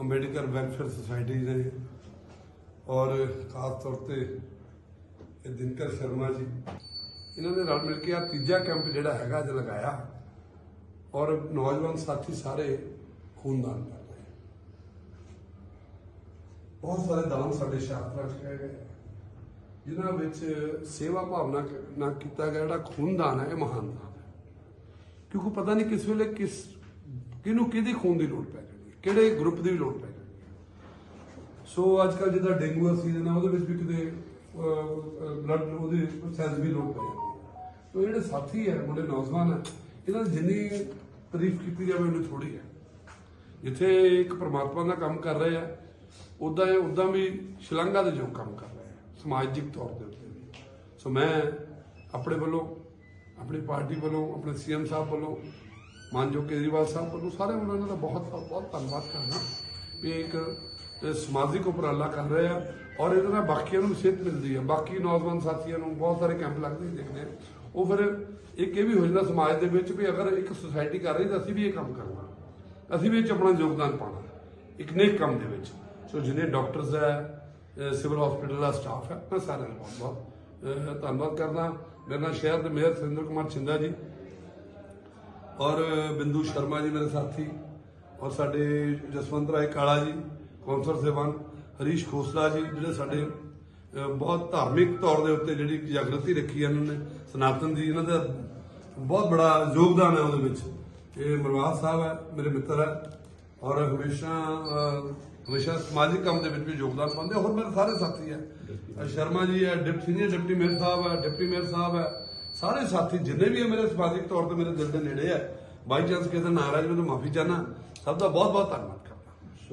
Ambedkar welfare society ਨੇ ਔਰ ਖਾਸ ਤੌਰ ਤੇ ਦਿਨਕਰ ਸ਼ਰਮਾ ਜੀ, ਇਹਨਾਂ ਨੇ ਰਲ ਮਿਲ ਕੇ ਆ ਤੀਜਾ ਕੈਂਪ ਜਿਹੜਾ ਹੈਗਾ ਅੱਜ ਲਗਾਇਆ ਔਰ ਨੌਜਵਾਨ ਸਾਥੀ ਸਾਰੇ ਖੂਨਦਾਨ ਕਰ ਰਹੇ ਬਹੁਤ ਸਾਰੇ ਦਾਨ ਸਾਡੇ ਸ਼ਾਸਤਰਾਂ 'ਚ ਕਹੇ ਗਏ ਜਿਨ੍ਹਾਂ ਵਿੱਚ ਸੇਵਾ ਭਾਵਨਾ ਕ- ਨਾਲ ਕੀਤਾ ਗਿਆ ਜਿਹੜਾ ਖੂਨਦਾਨ ਹੈ, ਇਹ ਮਹਾਨ ਦਾਨ ਹੈ। ਕਿਉਂਕਿ ਪਤਾ ਨਹੀਂ ਕਿਸ ਵੇਲੇ ਕਿਸ, ਕਿਹਨੂੰ ਕਿਹਦੀ ਖੂਨ ਦੀ ਲੋੜ ਪੈ ਜਾਣੀ। ਕਿਹੜੇ ਗਰੁੱਪ ਦੀ ਵੀ ਲੋੜ ਪੈ ਜਾਣੀ ਸੋ ਅੱਜ ਕੱਲ ਜਿੱਦਾਂ ਡੇਂਗੂ ਦਾ ਸੀਜ਼ਨ ਹੈ, ਉਹਦੇ ਵਿੱਚ ਵੀ ਕਿਤੇ ਬਲੱਡ ਉਹਦੀ ਸੈਲਸ ਵੀ ਲੋੜ ਪੈ ਜਾਂਦੀ ਸੋ ਜਿਹੜੇ ਸਾਥੀ ਹੈ, ਮੁੰਡੇ ਨੌਜਵਾਨ ਹੈ, ਇਹਨਾਂ ਦੀ ਜਿੰਨੀ ਤਾਰੀਫ ਕੀਤੀ ਜਾਵੇ, ਉਹਨੂੰ ਥੋੜੀ ਹੈ। ਜਿੱਥੇ ਇੱਕ ਪਰਮਾਤਮਾ ਦਾ ਕੰਮ ਕਰ ਰਹੇ ਆ ਉਦਾਂ ਇਹ ਉਦਾਂ ਵੀ ਸ਼ਲਾਘਾ ਦੇ ਜੋ ਕੰਮ ਕਰ ਰਹੇ ਆ, ਸਮਾਜਿਕ ਤੌਰ ਦੇ ਉੱਤੇ ਵੀ। ਸੋ ਮੈਂ ਆਪਣੇ ਵੱਲੋਂ, ਆਪਣੀ ਪਾਰਟੀ ਵੱਲੋਂ, ਆਪਣੇ ਸੀਐਮ ਸਾਹਿਬ ਵੱਲੋਂ ਮਾਨਯੋਗ ਕੇਜਰੀਵਾਲ ਸਾਹਿਬ ਵੱਲੋਂ ਸਾਰੇ ਉਹਨਾਂ ਦਾ ਬਹੁਤ ਬਹੁਤ ਧੰਨਵਾਦ ਕਰਨਾ ਵੀ ਇੱਕ ਸਮਾਜਿਕ ਉਪਰਾਲਾ ਕਰ ਰਹੇ ਆ ਔਰ ਇਹਦੇ ਨਾਲ ਬਾਕੀਆਂ ਨੂੰ ਵੀ ਮਿਲਦੀ ਹੈ ਬਾਕੀ ਨੌਜਵਾਨ ਸਾਥੀਆਂ ਨੂੰ ਬਹੁਤ ਸਾਰੇ ਕੈਂਪ ਲੱਗਦੇ ਦੇਖਦੇ ਆ। ਉਹ ਫਿਰ ਇੱਕ ਇਹ ਵੀ ਹੋ ਜਾਂਦਾ ਸਮਾਜ ਦੇ ਵਿੱਚ ਵੀ ਅਗਰ ਇੱਕ ਸੁਸਾਇਟੀ ਕਰ ਰਹੀ ਤਾਂ ਅਸੀਂ ਵੀ ਇਹ ਕੰਮ ਕਰਨਾ। ਅਸੀਂ ਵੀ ਇਹ 'ਚ ਆਪਣਾ ਯੋਗਦਾਨ ਪਾਉਣਾ। ਇੱਕ ਨੇਕ ਕੰਮ ਦੇ ਵਿੱਚ। ਸੋ ਜਿੰਨੇ ਡਾਕਟਰਸ ਹੈ ਸਿਵਲ ਹਸਪੀਟਲ ਦਾ ਸਟਾਫ ਹੈ ਮੈਂ ਸਾਰਿਆਂ ਦਾ ਬਹੁਤ ਬਹੁਤ ਧੰਨਵਾਦ ਕਰਦਾ। ਮੇਰੇ ਨਾਲ ਸ਼ਹਿਰ ਦੇ ਮੇਅਰ ਸੁਰਿੰਦਰ ਕੁਮਾਰ ਛਿੰਦਾ ਜੀ। ਔਰ ਬਿੰਦੂ ਸ਼ਰਮਾ ਜੀ ਮੇਰੇ ਸਾਥੀ, ਔਰ ਸਾਡੇ ਜਸਵੰਤ ਰਾਏ ਕਾਲਾ ਜੀ ਕੌਂਸਲ ਸੇਵਾਨ ਹਰੀਸ਼ ਖੋਸਲਾ ਜੀ, ਜਿਹੜੇ ਸਾਡੇ ਬਹੁਤ ਧਾਰਮਿਕ ਤੌਰ ਦੇ ਉੱਤੇ ਜਿਹੜੀ ਜਾਗਰਤੀ ਰੱਖੀ ਹੈ ਇਹਨਾਂ ਨੇ, ਸਨਾਤਨ ਜੀ ਇਹਨਾਂ ਦਾ ਬਹੁਤ ਬੜਾ ਯੋਗਦਾਨ ਹੈ ਉਹਦੇ ਵਿੱਚ। ਇਹ ਮਰਵਾਦ ਸਾਹਿਬ ਹੈ, ਮੇਰੇ ਮਿੱਤਰ ਹੈ, ਔਰ ਹਮੇਸ਼ਾ ਹਮੇਸ਼ਾ ਸਮਾਜਿਕ ਕੰਮ ਦੇ ਵਿੱਚ ਵੀ ਯੋਗਦਾਨ ਪਾਉਂਦੇ, ਹੋਰ ਮੇਰੇ ਸਾਰੇ ਸਾਥੀ ਹੈ। ਸ਼ਰਮਾ ਜੀ ਹੈ ਡਿਪਟੀ ਸੀਨੀਅਰ ਡਿਪਟੀ ਮੇਅਰ ਸਾਹਿਬ ਹੈ ਡਿਪਟੀ ਮੇਅਰ ਸਾਹਿਬ ਹੈ ਸਾਰੇ ਸਾਥੀ ਜਿੰਨੇ ਵੀ ਹੈ ਮੇਰੇ ਸਮਾਜਿਕ ਤੌਰ ਤੇ ਮੇਰੇ ਦਿਲ ਦੇ ਨੇੜੇ ਹੈ ਬਾਈ ਚਾਂਸ ਕਿਸੇ ਦਾ ਨਾਰਾਜ਼ ਮੈਨੂੰ ਮਾਫੀ ਚਾਹਨਾ ਸਭ ਦਾ ਬਹੁਤ ਬਹੁਤ ਧੰਨਵਾਦ